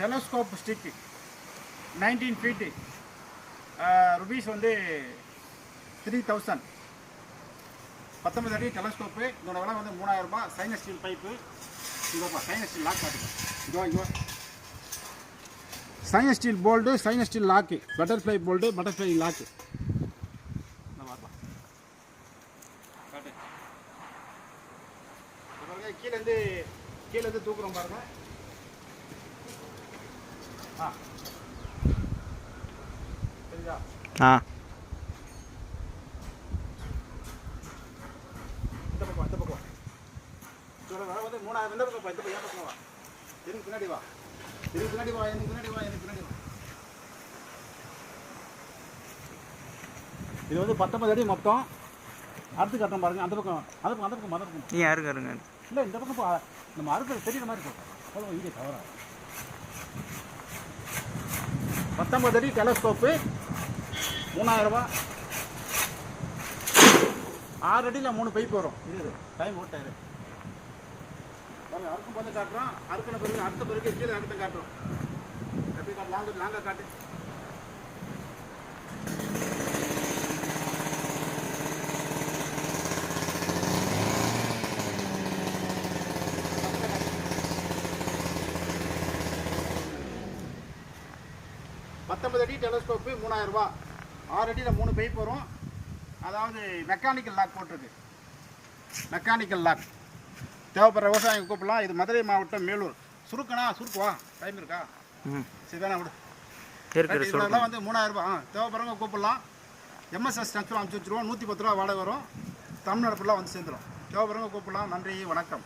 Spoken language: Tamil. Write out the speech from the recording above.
Telescope stick nineteen feet rupees வந்து த்ரீ தௌசண்ட் பத்தொன்பது அடி டெலஸ்கோப்பு இதோட விலை வந்து மூணாயிரம் ரூபாய். சைனஸ் ஸ்டீல் பைப்பு இதோப்பா சைனஸ் ஸ்டீல் லாக் காட்டுங்க. இதோ இதோ. Sinus steel bolt sinus steel lock butterfly bolt butterfly lock கீழேருந்து கீழேருந்து தூக்குறோம் பாருங்கள் ஆ சரிதா ஆ இந்த பக்கம் இந்த பக்கம் இதோட விலை வந்து மூணாயிரம் இந்த பக்கம் இந்த பக்கம் பக்கம் வா. எனக்கு பின்னாடி வா. எனக்கு பின்னாடி வா எனக்கு பின்னாடி வா எனக்கு பின்னாடி வா. இது வந்து பத்தொன்பது அடி மொத்தம். அடுத்து கட்டம் பாருங்க அந்த பக்கம் அந்த பக்கம் அந்த பக்கம் அந்த பக்கம். நீ யாருக்கு இருங்க இல்லை இந்த பக்கம் பா- நம்ம அறுக்கிறது தெரியுற மாதிரி இருக்கும். அவ்வளோ இது பத்தொம்பது பத்தொன்பது அடி டெலஸ்கோப்பு மூணாயிரம் ரூபாய் ஆறு அடியில் மூணு பைப் வரும். இது டைம் ஓட்டாரு அறுக்கும் போது காட்டுறோம். அறுக்கின பிறகு அடுத்த பிறகு கீழே அடுத்த காட்டுறோம். எப்படி காட்டு? லாங்க லாங்க காட்டு. பத்தொன்பது அடி டெலஸ்கோப்பு மூணாயிரம் ரூபாய் ஆறு அடியில் மூணு பைப் வரும். அதாவது மெக்கானிக்கல் லாக் போட்டிருக்கு. மெக்கானிக்கல் லாக் தேவைப்படுற விவசாயம் கூப்பிடலாம். இது மதுரை மாவட்டம் மேலூர். சுருக்கணா சுருக்குவா டைம் இருக்கா? ம். சரி வேணா விடு. இதெல்லாம் வந்து மூணாயிரம் ரூபாய் ஆ தேவைப்படுறவங்க கூப்பிடலாம். எம்எஸ்எஸ் ஸ்ட்ரக்சர் அனுப்பிச்சி வச்சுருவோம். நூற்றி பத்து ரூபா வாடகை வரும். தமிழ்நாடு ஃபுல்லாக வந்து சேர்ந்துடும் தேவைப்படுறவங்க கூப்பிடலாம். நன்றி வணக்கம்.